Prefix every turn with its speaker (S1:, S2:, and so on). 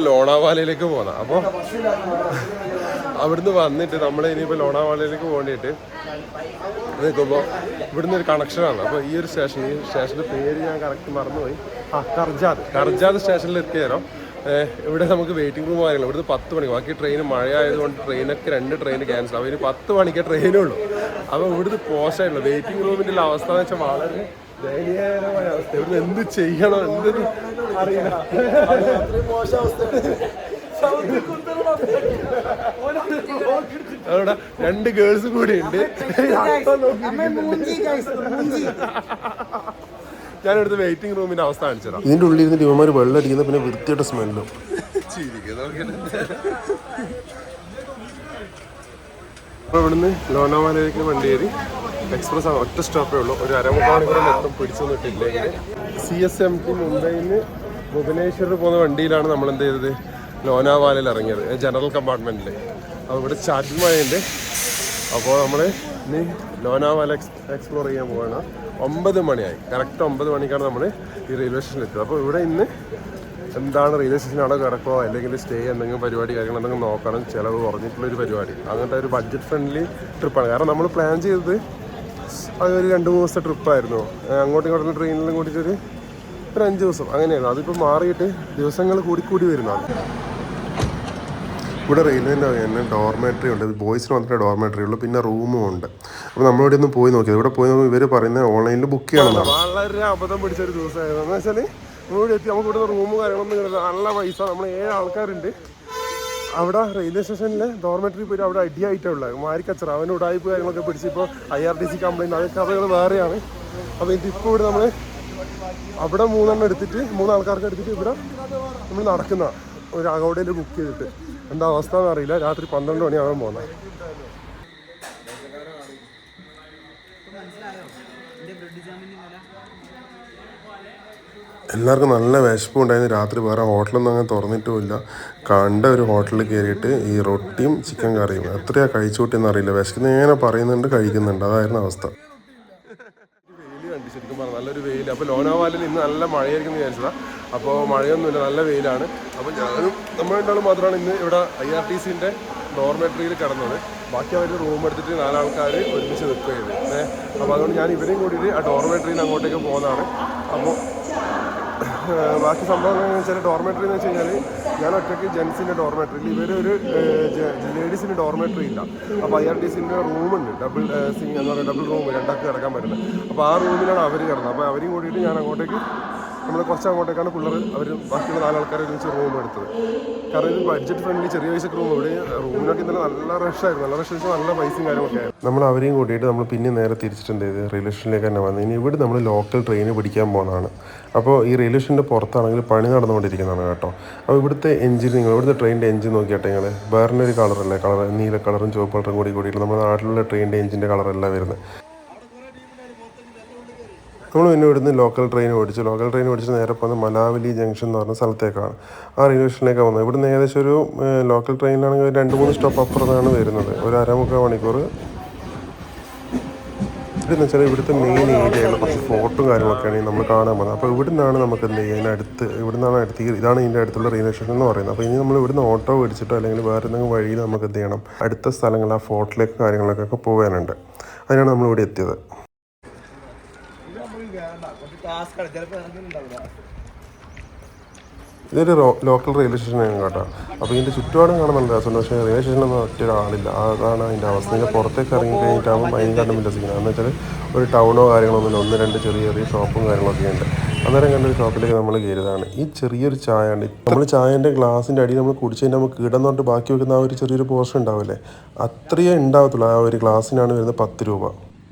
S1: ലോണാവാലയിലേക്ക് പോകണം അപ്പോൾ അവിടുന്ന് വന്നിട്ട് നമ്മൾ ഇനിയിപ്പോൾ ലോണാവാലയിലേക്ക് പോകേണ്ടിയിട്ട് നിൽക്കുമ്പോൾ ഇവിടുന്ന് ഒരു കണക്ഷനാണ് അപ്പോൾ ഈ ഒരു സ്റ്റേഷൻ ഈ സ്റ്റേഷന്റെ പേര് ഞാൻ കറക്റ്റ് മറന്നുപോയി. ആ കർജാദ്. കർജാദ് സ്റ്റേഷനിൽ എത്തിയാലോ ഇവിടെ നമുക്ക് വെയിറ്റിംഗ് റൂം കാര്യങ്ങൾ ഇവിടുന്ന് പത്ത് മണിക്ക് ബാക്കി ട്രെയിൻ മഴയായതുകൊണ്ട് ട്രെയിനൊക്കെ രണ്ട് ട്രെയിൻ ക്യാൻസൽ അപ്പോൾ ഇനി പത്ത് മണിക്കേ ട്രെയിനുള്ളൂ അപ്പോൾ ഇവിടുന്ന് പോസ്റ്റായിട്ടുള്ളൂ വെയിറ്റിംഗ് റൂമിന്റെ ഉള്ള അവസ്ഥ എന്ന് വെച്ചാൽ വളരെ ദയനീയമായ അവസ്ഥ ഇവിടുന്ന് എന്ത് ചെയ്യണോ? എന്തെന്ന് അറിയില്ല അവിടെ രണ്ട് ഗേൾസ് കൂടി ഉണ്ട്. ഞാനെടുത്ത് വെയിറ്റിംഗ് റൂമിന്റെ അവസ്ഥ കാണിച്ചതാണ്
S2: ഇതിന്റെ ഉള്ളിൽ നിന്ന് ഇവന്മാർ വെള്ളം അടിക്കുന്ന പിന്നെ വൃത്തിയുടെ സ്മെല്ലും
S1: അപ്പോൾ ഇവിടുന്ന് ലോനാവാലയിലേക്ക് വണ്ടി കയറി. എക്സ്പ്രസ് ഒറ്റ സ്റ്റോപ്പേ ഉള്ളൂ. ഒരു അരമണിക്കൂർ മണിക്കൂർ മൊത്തം പിടിച്ചു നിന്നിട്ടില്ലെങ്കിൽ സി എസ് എം ടി മുംബൈയിൽ നിന്ന് ഭുവനേശ്വറിൽ പോകുന്ന വണ്ടിയിലാണ് നമ്മൾ എന്ത് ചെയ്തത്? ലോനാവാലയിൽ ഇറങ്ങിയത്. ജനറൽ കമ്പാർട്ട്മെന്റിൽ അപ്പോൾ ഇവിടെ ചാറ്റിൽ മഴയുണ്ട്. അപ്പോൾ നമ്മൾ ഇനി ലോനാവാല എക്സ് എക്സ്പ്ലോർ ചെയ്യാൻ പോവാണ്. ഒമ്പത് മണിയായി. കറക്റ്റ് ഒമ്പത് മണിക്കാണ് നമ്മൾ ഈ റെയിൽവേ സ്റ്റേഷനിൽ എത്തിയത്. അപ്പോൾ ഇവിടെ ഇന്ന് എന്താണ് റെയിൽവേ സ്റ്റേഷൻ അവിടെ കിടക്കോ അല്ലെങ്കിൽ സ്റ്റേ എന്തെങ്കിലും പരിപാടി കാര്യങ്ങൾ എന്തെങ്കിലും നോക്കണം ചിലവ് കുറഞ്ഞിട്ടുള്ളൊരു പരിപാടി. അങ്ങനത്തെ ഒരു ബഡ്ജറ്റ് ഫ്രണ്ട്ലി ട്രിപ്പാണ് കാരണം നമ്മൾ പ്ലാൻ ചെയ്തത് അതൊരു രണ്ട് മൂന്ന് ദിവസത്തെ ട്രിപ്പായിരുന്നു അങ്ങോട്ടും ഇങ്ങോട്ടും ട്രെയിനിലും കൂടിയിട്ടൊരു ഒരു അഞ്ച് ദിവസം. അങ്ങനെയായിരുന്നു അതിപ്പോൾ മാറിയിട്ട് ദിവസങ്ങൾ കൂടിക്കൂടി കൂടി വരുന്നതാണ്
S2: ഇവിടെ റെയിൽവേന്റെ തന്നെ ഡോർമേറ്ററി ഉണ്ട്. ബോയ്സിന് മാത്രമേ ഡോർമേറ്ററി ഉള്ളൂ. പിന്നെ റൂമും ഉണ്ട്. അപ്പോൾ നമ്മളിവിടെ ഒന്ന് പോയി നോക്കിയത്. ഇവിടെ പോയി നോക്കുമ്പോൾ ഇവർ പറയുന്നത് ഓൺലൈനിൽ ബുക്ക് ചെയ്യണമെന്നാണ്.
S1: വളരെ അബദ്ധം പിടിച്ച ഒരു ദിവസമായിരുന്നു. എന്ന് വെച്ചാൽ നമ്മളിവിടെ എത്തി നമുക്ക് ഇവിടുന്ന് റൂമും കാര്യങ്ങളൊന്നും കിട്ടില്ല നല്ല പൈസ. നമ്മൾ ഏഴ് ആൾക്കാരുണ്ട്. അവിടെ റെയിൽവേ സ്റ്റേഷനിൽ ഡോർമെറ്ററി പോയിട്ട് അവിടെ അടിയായിട്ടേ ഉള്ളത് മാരിക്കച്ചറ അവന്റെ ഉടായ്പ കാര്യങ്ങളൊക്കെ പിടിച്ച് ഇപ്പോൾ I R T C complaint അത് കഥകൾ വേറെയാണ്. അപ്പോൾ ഇതിപ്പോൾ ഇവിടെ നമ്മൾ അവിടെ മൂന്നെണ്ണം എടുത്തിട്ട് മൂന്ന് ആൾക്കാർക്ക് എടുത്തിട്ട് ഇവിടെ നമ്മൾ നടക്കുന്ന ഒരു അകൗഡയിൽ ബുക്ക് ചെയ്തിട്ട്. എന്താ അവസ്ഥ എന്ന് അറിയില്ല രാത്രി പന്ത്രണ്ട് മണിയാകാൻ പോകുന്നത്.
S2: എല്ലാവർക്കും നല്ല വിശപ്പും ഉണ്ടായിരുന്നു രാത്രി വേറെ ഹോട്ടലൊന്നും അങ്ങനെ തുറന്നിട്ടുമില്ല. കണ്ട ഒരു ഹോട്ടലിൽ കയറിയിട്ട് ഈ റൊട്ടിയും ചിക്കൻ കറിയും എത്രയാ കഴിച്ചുകൂട്ടിയെന്ന് അറിയില്ല. വിശക്കുന്ന ഇങ്ങനെ പറയുന്നുണ്ട് കഴിക്കുന്നുണ്ട്. അതായിരുന്നു അവസ്ഥ.
S1: ശരിക്കും നല്ലൊരു വെയിൽ അപ്പോൾ ലോനാവാലിൽ ഇന്ന് നല്ല മഴയായിരിക്കും വിചാരിച്ചതാ. അപ്പോൾ മഴയൊന്നുമില്ല നല്ല വെയിലാണ്. അപ്പോൾ ഞാനും നമ്മൾ രണ്ടാളും മാത്രമാണ് ഇന്ന് ഇവിടെ ഐ ആർ ടി സിന്റെ ഡോർമെട്രിയിൽ കിടന്നത്. ബാക്കി അവർ റൂം എടുത്തിട്ട് നാലാൾക്കാർ ഒരുമിച്ച് നിൽക്കുകയായിരുന്നു. അപ്പോൾ അതുകൊണ്ട് ഞാൻ ഇവരെയും കൂടിയിട്ട് ആ ഡോർമെട്രിയിൽ അങ്ങോട്ടേക്ക് പോകുന്നതാണ്. അപ്പോൾ ബാക്കി സംഭവം എന്ന് വെച്ചാൽ ഡോർമെട്രി എന്ന് വെച്ച് കഴിഞ്ഞാൽ ഞാൻ ഒറ്റയ്ക്ക് ജെൻസിന്റെ ഡോർമെട്രിയിൽ ഇവരൊരു ലേഡീസിന്റെ ഡോർമെട്രി ഇല്ല. അപ്പോൾ ഐ ആർ ടി സിന്റെ റൂമുണ്ട് ഡബിൾ സിംഗ് എന്ന് പറയുക ഡബിൾ റൂം രണ്ടാൾക്ക് കിടക്കാൻ പറ്റുന്നത്. അപ്പോൾ ആ റൂമിലാണ് അവർ കിടന്നത്. അപ്പോൾ അവരെയും കൂടിയിട്ട് ഞാൻ അങ്ങോട്ടേക്ക് നമ്മൾ കുറച്ച് അങ്ങോട്ടേക്കാണ് പിള്ളേർ അവർ ബാക്കിയുള്ള നാലാൾക്കാർ ഒരുമിച്ച് റൂം എടുത്തത്. കാരണം ഇത് ബഡ്ജറ്റ് ഫ്രണ്ട്ലി ചെറിയ പൈസക്ക് റൂം ഇവിടെ റൂമിനൊക്കെ ഇന്നലെ നല്ല റഷായിരുന്നു നല്ല റഷ് വെച്ചാൽ നല്ല പൈസയും കാര്യമൊക്കെ ആയിരുന്നു.
S2: നമ്മൾ അവരെയും കൂട്ടിയിട്ട് നമ്മൾ പിന്നെ നേരെ തിരിച്ചിട്ടുണ്ട് ഇത് റെയിൽവേ സ്റ്റേഷനിലേക്ക് തന്നെ വന്നത് ഇനി ഇവിടെ നമ്മൾ ലോക്കൽ ട്രെയിന് പിടിക്കാൻ പോകുന്നതാണ്. അപ്പോൾ ഈ റെയിൽവേ സ്റ്റേഷന്റെ പുറത്താണെങ്കിൽ പണി നടന്നുകൊണ്ടിരിക്കുന്നതാണ് കേട്ടോ. അപ്പോൾ ഇവിടുത്തെ എഞ്ചിൻ നിങ്ങൾ ഇവിടുത്തെ ട്രെയിനിന്റെ എഞ്ചിൻ നോക്കിയാട്ടെ നിങ്ങൾ വേറെ ഒരു കളറല്ലേ കളർ നീല കളറും ചുവപ്പ് കളറും കൂടി കൂടിയിട്ട് നമ്മുടെ നാട്ടിലുള്ള ട്രെയിനിന്റെ എഞ്ചിന്റെ കളറല്ല വരുന്നത്. നമ്മൾ പിന്നെ ഇവിടുന്ന് ലോക്കൽ ട്രെയിൻ ഓടിച്ചു. ലോക്കൽ ട്രെയിൻ ഓടിച്ച് നേരെ പോകുന്നത് മലാവലി ജംഗ്ഷൻ എന്ന് പറഞ്ഞ സ്ഥലത്തേക്കാണ്. ആ റെയിൽവേ സ്റ്റേഷനിലേക്ക് വന്നത്. ഇവിടുന്ന് ഏകദേശം ഒരു ലോക്കൽ ട്രെയിനിലാണെങ്കിൽ രണ്ട് മൂന്ന് സ്റ്റോപ്പ് അപ്പുറത്താണ് വരുന്നത്. ഒരു അരമുക്കാൽ മണിക്കൂർ. ഇതെന്ന് വെച്ചാൽ ഇവിടുത്തെ മെയിൻ ഏരിയയിൽ കുറച്ച് ഫോർട്ടും കാര്യങ്ങളൊക്കെയാണ് നമ്മൾ കാണാൻ പോകുന്നത്. അപ്പോൾ ഇവിടുന്നാണ് നമുക്ക് എന്ത് ചെയ്യാൻ അടുത്ത് ഇവിടെ നിന്നാണ് അടുത്ത് ഇതാണ് ഇതിന്റെ അടുത്തുള്ള റെയിൽവേ സ്റ്റേഷൻ എന്ന് പറയുന്നത്. അപ്പോൾ ഇനി നമ്മൾ ഇവിടുന്ന് ഓട്ടോ മേടിച്ചിട്ടോ അല്ലെങ്കിൽ വേറെ എന്തെങ്കിലും വഴിയിൽ നമുക്ക് എന്ത് ചെയ്യണം? അടുത്ത സ്ഥലങ്ങൾ ആ ഫോർട്ടിലേക്ക് കാര്യങ്ങളിലേക്കൊക്കെ പോകാനുണ്ട്. അതിനാണ് നമ്മൾ ഇവിടെ എത്തിയത്. ഇതൊരു ലോക്കൽ റെയിൽവേ സ്റ്റേഷനാണ് കേട്ടോ. അപ്പോൾ ഇതിന്റെ ചുറ്റുപാടും കാണാൻ നല്ല രസമുണ്ട്. പക്ഷേ റെയിൽവേ സ്റ്റേഷനൊന്നും ഒറ്റ ഒരാളില്ല. അതാണ് അതിന്റെ അവസ്ഥ. ഇതിന്റെ പുറത്തേക്ക് ഇറങ്ങി കഴിഞ്ഞിട്ടാകുമ്പോൾ ഭയങ്കര വിലസിക്കുന്നത് എന്ന് വെച്ചാൽ ഒരു ടൗണോ കാര്യങ്ങളൊന്നുമില്ല ഒന്ന് രണ്ട് ചെറിയ ചെറിയ ഷോപ്പും കാര്യങ്ങളൊക്കെ ഉണ്ട്. അന്നേരം കണ്ടൊരു ഷോപ്പിലേക്ക് നമ്മൾ കയറിയതാണ്. ഈ ചെറിയൊരു ചായ ഉണ്ട് നമ്മൾ ചായന്റെ ഗ്ലാസിന്റെ അടി നമ്മൾ കുടിച്ചതിന് നമുക്ക് കിടന്നോട്ട് ബാക്കി വെക്കുന്ന ആ ഒരു ചെറിയൊരു പോർഷൻ ഉണ്ടാവില്ലേ? അത്രയേ ഉണ്ടാവത്തുള്ളൂ. ആ ഒരു ഗ്ലാസ്സിനാണ് വരുന്നത് പത്ത് രൂപ.